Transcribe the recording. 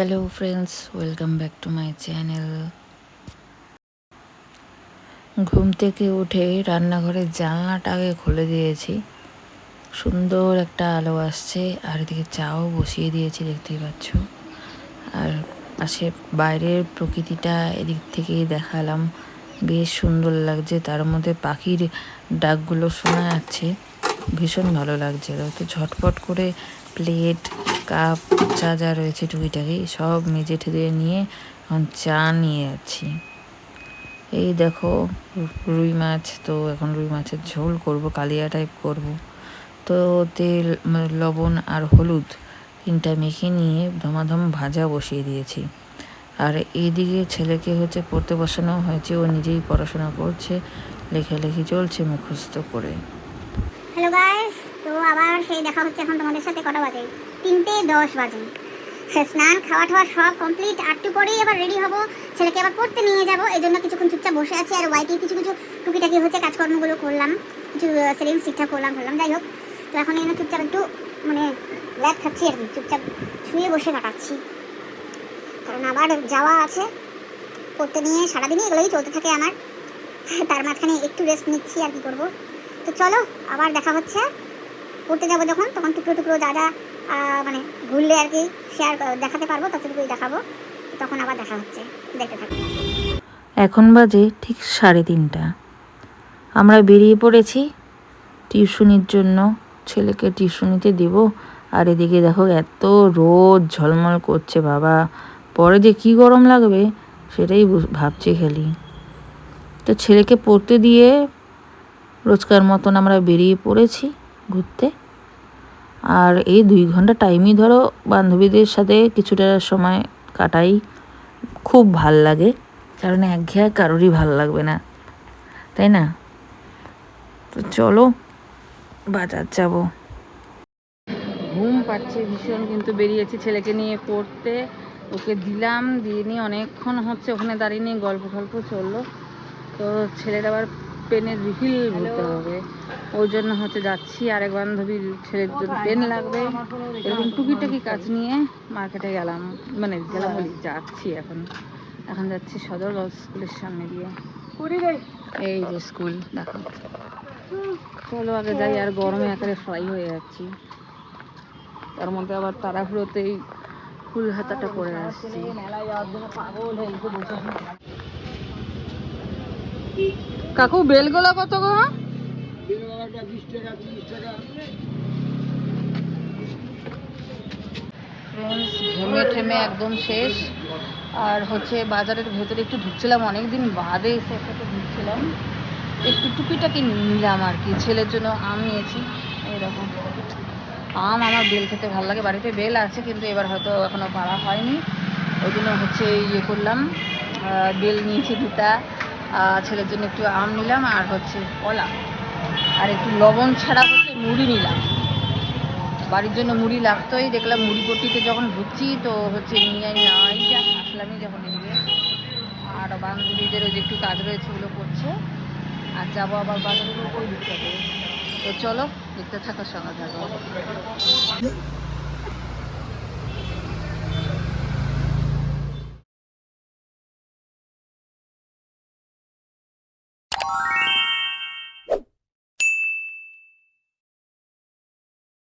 Hello friends welcome back to my channel ঘুম থেকে উঠে রান্নাঘরের জানলাটা আগে খুলে দিয়েছি। সুন্দর একটা আলো আসছে। আর এদিকে চাও বসিয়ে দিয়েছি, দেখতেই পাচ্ছ। আর পাশে বাইরের প্রকৃতিটা এদিক থেকে দেখালাম। বেশ সুন্দর লাগছে। তার মধ্যে পাখির ডাকগুলো শোনা যাচ্ছে। ভীষণ ভালো লাগছে। তো ঝটপট করে প্লেট, কাপ চা যা রয়েছে টুকিটাকি সব মেজে ঠেজে নিয়ে এখন চা নিয়ে যাচ্ছি। এই দেখো, রুই মাছ, তো এখন রুই মাছের ঝোল করব, কালিয়া টাইপ করব। তো তেল, লবণ আর হলুদ তিনটা মেখে নিয়ে ধমাধম ভাজা বসিয়ে দিয়েছি। আর এইদিকে ছেলেকে হচ্ছে পড়তে বসানো হয়েছে, ও নিজেই পড়াশোনা করছে, লেখালেখি চলছে, মুখস্থ করে। হ্যালো গাইস তো আবার সেই দেখা হচ্ছে এখন তোমাদের সাথে কটা বাজে? তিনটে দশ বাজে। স্নান, খাওয়া টাওয়া সব কমপ্লিট আটটু পরেই আবার রেডি হব। ছেলেকে আবার পড়তে নিয়ে যাব। এই জন্য কিছুক্ষণ চুপচাপ বসে আছি, আর ওয়াইটি কিছু কিছু টুকিটাকি হচ্ছে কাজকর্মগুলো করলাম। কিছু সেলিংস ঠিকঠাক করলাম করলাম। যাই হোক, তো এখন এখানে চুপচাপ একটু মানে ল্যাব খাচ্ছি আর কি। চুপচাপ শুয়ে বসে কাটাচ্ছি। কারণ আবার যাওয়া আছে। পড়তে নিয়ে সারাদিনই এগুলোই চলতে থাকে আমার। তার মাঝখানে একটু রেস্ট নিচ্ছি, আর কি করব? তো চলো, আবার দেখা হচ্ছে। পড়তে যাব যখন, তখন টুকরো টুকরো যা যা মানে ঘুরলে আর কি শেয়ার দেখাতে পারব, ততটুকুই দেখাবো। তখন আবার দেখা হচ্ছে। দেখতে থাকো। এখন বাজে ঠিক সাড়ে তিনটা। আমরা বেরিয়ে পড়েছি টিউশনির জন্য। ছেলেকে টিউশনিতে দিব। আর এদিকে দেখো এত রোদ, ঝলমল করছে বাবা। পরে যে কি গরম লাগবে, সেটাই ভাবছি খালি। তো ছেলেকে পড়তে দিয়ে রোজকার মতন আমরা বেরিয়ে পড়েছি ঘুরতে। আর এই দুই ঘণ্টা টাইমই ধরো বান্ধবীদের সাথে কিছুটা সময় কাটাই, খুব ভালো লাগে। কারণ একঘেয়ে কারোরই ভালো লাগবে না। তাই না? তো চলো, বাজার যাব। ঘুম পাচ্ছে ভীষণ, কিন্তু বেরিয়েছি ছেলেকে নিয়ে পড়তে। ওকে দিলাম, দিয়ে নিয়ে অনেকক্ষণ হচ্ছে, ওখানে দাঁড়িয়ে নিয়ে গল্প টল্প চলল। তো ছেলের আবার পেনের রিফিল ভরতে হবে। ওই জন্য হচ্ছে যাচ্ছি আরেক বান্ধবীর ছেলের জন্য পেন লাগবে। এরকম টুকিটাকি কাজ নিয়ে মার্কেটে গেলাম। মানে গেলাম বলি যাচ্ছি এখন। এখন যাচ্ছি সদর স্কুলের সামনে দিয়ে। এই যে স্কুল দেখো। চলো আগে যাই আর গরমে একেবারে ফ্রাই হয়ে যাচ্ছি। তার মধ্যে আবার তাড়াহুড়োতেই ফুল হাতাটা পরে আসছি। কাকু বেলগোলা কত গো? ঘেমে ঠেমে একদম শেষ। আর হচ্ছে বাজারের ভেতরে একটু ঢুকছিলাম অনেক দিন বাদে এসে একটু ঢুকছিলাম। একটু টুকিটাকি নিলাম আর কি ছেলের জন্য আম নিয়েছি এরকম আম আমার বেল খেতে ভালো লাগে বাড়িতে বেল আছে কিন্তু এবার হয়তো এখনও পাড়া হয়নি। ওই জন্য হচ্ছে ইয়ে করলাম বেল নিয়েছি দুটা। ছেলের জন্য একটু আম নিলাম আর হচ্ছে কলা। আর একটু লবণ ছাড়া হচ্ছে মুড়ি নিলাম। বাড়ির জন্য মুড়ি লাগতোই, দেখলাম মুড়ি পট্টিতে যখন ঢুকছি তো হচ্ছে নিয়ে নেওয়াই যাক আসলামই যখন এদিকে। আর বান্ধবীদের ওই যে একটু কাজ রয়েছে ওগুলো করছে। আর যাব আবার বাজারে ওই দিকটাতে তো চলো, দেখতে থাকো সঙ্গে থাকো।